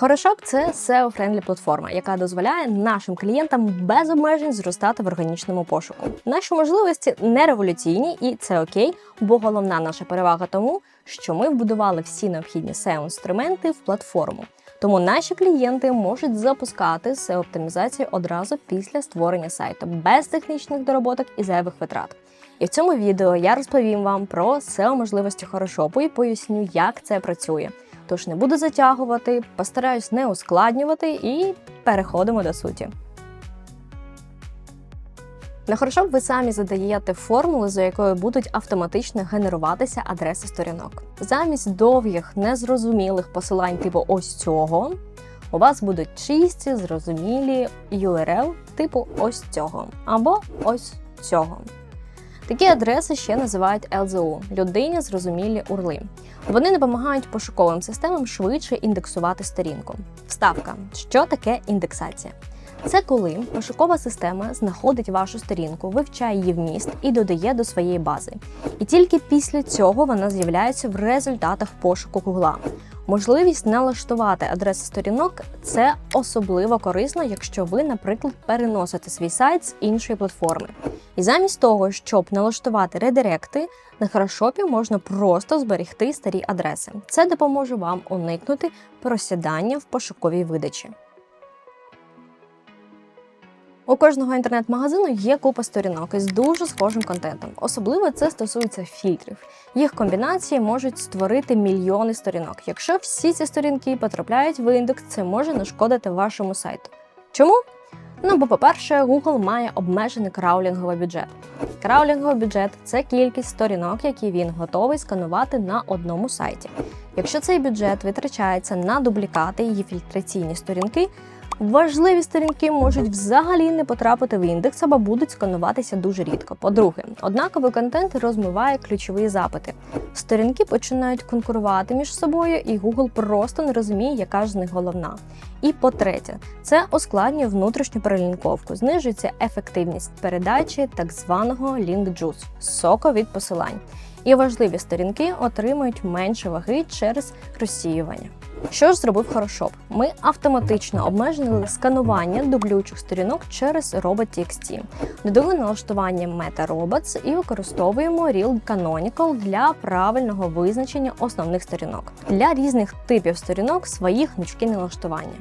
Хорошоп це SEO-френдлі платформа, яка дозволяє нашим клієнтам без обмежень зростати в органічному пошуку. Наші можливості не революційні, і це окей, бо головна наша перевага тому, що ми вбудували всі необхідні SEO-інструменти в платформу. Тому наші клієнти можуть запускати SEO-оптимізацію одразу після створення сайту без технічних дороботок і зайвих витрат. І в цьому відео я розповім вам про SEO можливості хорошопу і поясню, як це працює. Тож не буду затягувати, постараюсь не ускладнювати і переходимо до суті. На Хорошоп ви самі задаєте формулу, за якою будуть автоматично генеруватися адреси сторінок. Замість довгих, незрозумілих посилань типу ось цього, у вас будуть чисті, зрозумілі URL типу ось цього або ось цього. Такі адреси ще називають LZU – людині зрозумілі урли. Вони допомагають пошуковим системам швидше індексувати сторінку. Вставка: що таке індексація? Це коли пошукова система знаходить вашу сторінку, вивчає її вміст і додає до своєї бази. І тільки після цього вона з'являється в результатах пошуку Гугла. Можливість налаштувати адреси сторінок це особливо корисно, якщо ви, наприклад, переносите свій сайт з іншої платформи. І замість того, щоб налаштувати редиректи, на Хорошопі можна просто зберегти старі адреси. Це допоможе вам уникнути просідання в пошуковій видачі. У кожного інтернет-магазину є купа сторінок із дуже схожим контентом. Особливо це стосується фільтрів. Їх комбінації можуть створити мільйони сторінок. Якщо всі ці сторінки потрапляють в індекс, це може нашкодити вашому сайту. Чому? Ну, бо, по-перше, Google має обмежений краулінговий бюджет. Краулінговий бюджет це кількість сторінок, які він готовий сканувати на одному сайті. Якщо цей бюджет витрачається на дублікати і фільтраційні сторінки, Важливі сторінки можуть взагалі не потрапити в індекс або будуть скануватися дуже рідко. По-друге, однаковий контент розмиває ключові запити. Сторінки починають конкурувати між собою, і Google просто не розуміє, яка ж з них головна. І по-третє, це ускладнює внутрішню перелінковку, знижується ефективність передачі так званого link juice – соку від посилань. І важливі сторінки отримують менше ваги через розсіювання. Що ж зробив Хорошоп? Ми автоматично обмежили сканування дублюючих сторінок через Robot.txt. Додали налаштування MetaRobots і використовуємо Real Canonical для правильного визначення основних сторінок. Для різних типів сторінок свої гнучки налаштування.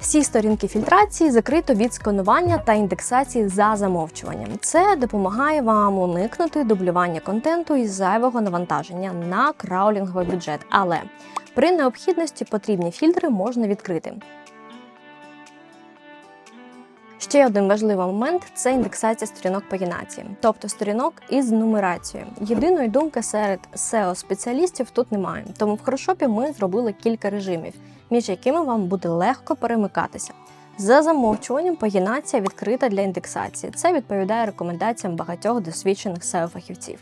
Всі сторінки фільтрації закрито від сканування та індексації за замовчуванням. Це допомагає вам уникнути дублювання контенту і зайвого навантаження на краулінговий бюджет. Але при необхідності потрібні фільтри можна відкрити. Ще один важливий момент це індексація сторінок пагінації, тобто сторінок із нумерацією. Єдиної думки серед SEO-спеціалістів тут немає, тому в Хорошопі ми зробили кілька режимів, між якими вам буде легко перемикатися. За замовчуванням пагінація відкрита для індексації. Це відповідає рекомендаціям багатьох досвідчених SEO-фахівців.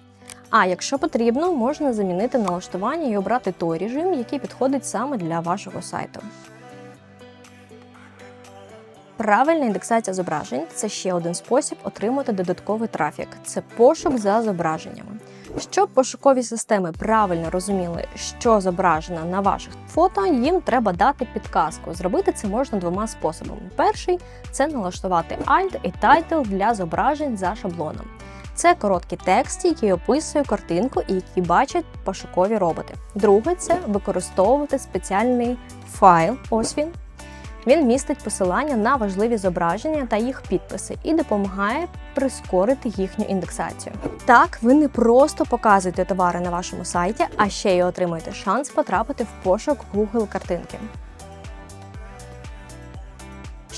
А якщо потрібно, можна замінити налаштування і обрати той режим, який підходить саме для вашого сайту. Правильна індексація зображень це ще один спосіб отримати додатковий трафік. Це пошук за зображеннями. Щоб пошукові системи правильно розуміли, що зображено на ваших фото, їм треба дати підказку. Зробити це можна двома способами. Перший це налаштувати Alt і Title для зображень за шаблоном. Це короткі тексти, які описує картинку і які бачать пошукові роботи. Друге це використовувати спеціальний файл. Ось він. Він містить посилання на важливі зображення та їх підписи і допомагає прискорити їхню індексацію. Так, ви не просто показуєте товари на вашому сайті, а ще й отримуєте шанс потрапити в пошук Google картинки.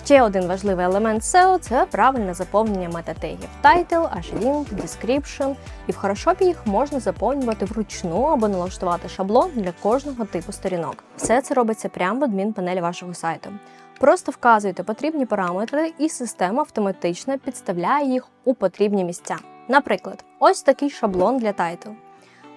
Ще один важливий елемент SEO – це правильне заповнення метатегів Title, H-Link, Description. І в Хорошопі їх можна заповнювати вручну або налаштувати шаблон для кожного типу сторінок. Все це робиться прямо в адмінпанелі вашого сайту. Просто вказуєте потрібні параметри, і система автоматично підставляє їх у потрібні місця. Наприклад, ось такий шаблон для тайтл.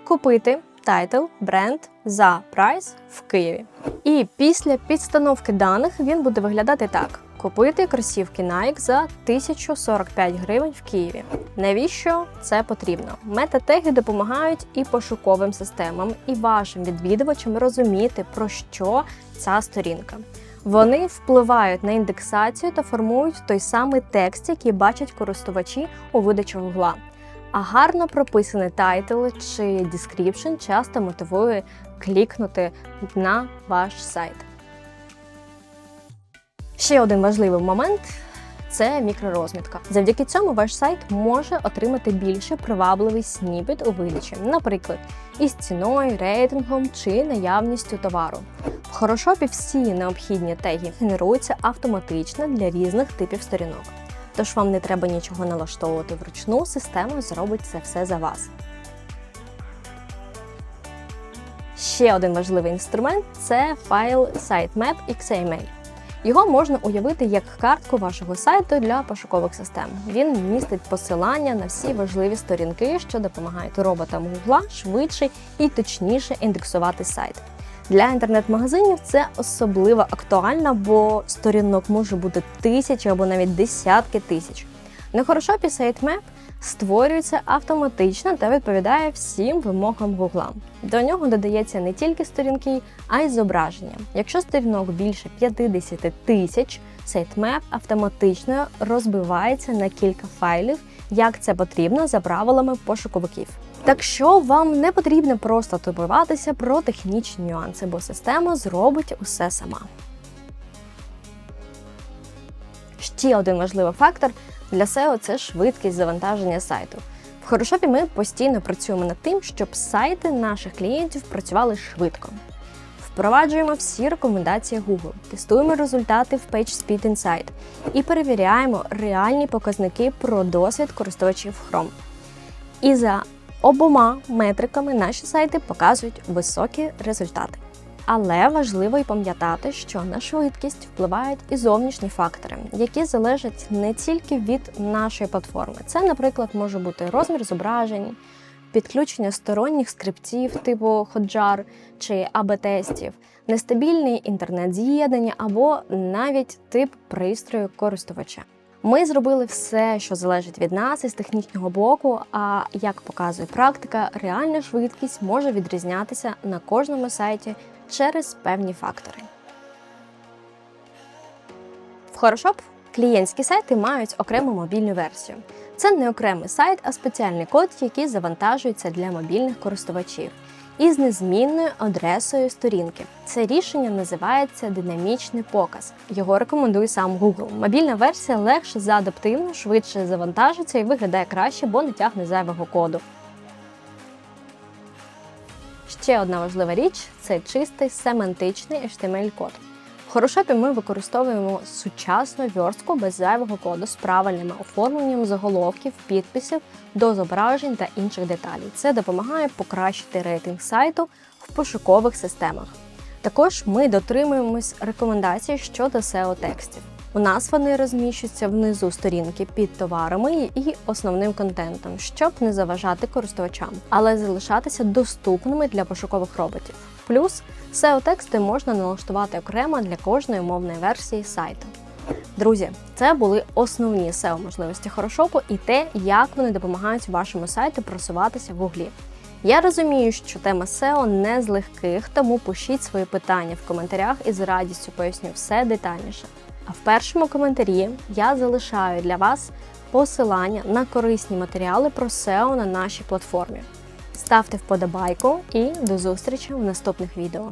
Купити тайтл, бренд за прайс в Києві. І після підстановки даних він буде виглядати так: купити кросівки Nike за 1045 гривень в Києві. Навіщо це потрібно? Метатеги допомагають і пошуковим системам, і вашим відвідувачам розуміти, про що ця сторінка. Вони впливають на індексацію та формують той самий текст, який бачать користувачі у видачі гугла. А гарно прописаний тайтл чи description часто мотивує клікнути на ваш сайт. Ще один важливий момент це мікророзмітка. Завдяки цьому ваш сайт може отримати більше привабливий сніпет у видачі, наприклад, із ціною, рейтингом чи наявністю товару. В хорошопі всі необхідні теги генеруються автоматично для різних типів сторінок. Тож вам не треба нічого налаштовувати вручну, система зробить це все за вас. Ще один важливий інструмент це файл Sitemap XML. Його можна уявити як картку вашого сайту для пошукових систем. Він містить посилання на всі важливі сторінки, що допомагають роботам Google швидше і точніше індексувати сайт. Для інтернет-магазинів це особливо актуально, бо сторінок може бути тисячі або навіть десятки тисяч. На хорошопі Sitemap створюється автоматично та відповідає всім вимогам Google. До нього додається не тільки сторінки, а й зображення. Якщо сторінок більше 50 тисяч, Sitemap автоматично розбивається на кілька файлів, як це потрібно за правилами пошуковиків. Так що вам не потрібно просто турбуватися про технічні нюанси, бо система зробить усе сама. Ще один важливий фактор для SEO – це швидкість завантаження сайту. В Хорошопі ми постійно працюємо над тим, щоб сайти наших клієнтів працювали швидко. Впроваджуємо всі рекомендації Google, тестуємо результати в PageSpeed Insight і перевіряємо реальні показники про досвід користувачів Chrome. І за обома метриками наші сайти показують високі результати. Але важливо й пам'ятати, що на швидкість впливають і зовнішні фактори, які залежать не тільки від нашої платформи. Це, наприклад, може бути розмір зображень, підключення сторонніх скриптів типу Hotjar чи АБ-тестів, нестабільне інтернет-з'єднання або навіть тип пристрою користувача. Ми зробили все, що залежить від нас із технічного боку. А як показує практика, реальна швидкість може відрізнятися на кожному сайті через певні фактори. В Хорошоп клієнтські сайти мають окрему мобільну версію. Це не окремий сайт, а спеціальний код, який завантажується для мобільних користувачів із незмінною адресою сторінки. Це рішення називається динамічний показ. Його рекомендує сам Google. Мобільна версія легше за адаптивну, швидше завантажиться і виглядає краще, бо не тягне зайвого коду. Ще одна важлива річ це чистий семантичний HTML-код. В ми використовуємо сучасну верстку без зайвого коду з правильним оформленням заголовків, підписів до зображень та інших деталей. Це допомагає покращити рейтинг сайту в пошукових системах. Також ми дотримуємось рекомендацій щодо SEO-текстів. У нас вони розміщуються внизу сторінки під товарами і основним контентом, щоб не заважати користувачам, але залишатися доступними для пошукових роботів. Плюс SEO-тексти можна налаштувати окремо для кожної мовної версії сайту. Друзі, це були основні SEO можливості Хорошопу і те, як вони допомагають вашому сайту просуватися в Гуглі. Я розумію, що тема SEO не з легких, тому пишіть свої питання в коментарях і з радістю поясню все детальніше. А в першому коментарі я залишаю для вас посилання на корисні матеріали про SEO на нашій платформі. Ставте вподобайку і до зустрічі в наступних відео.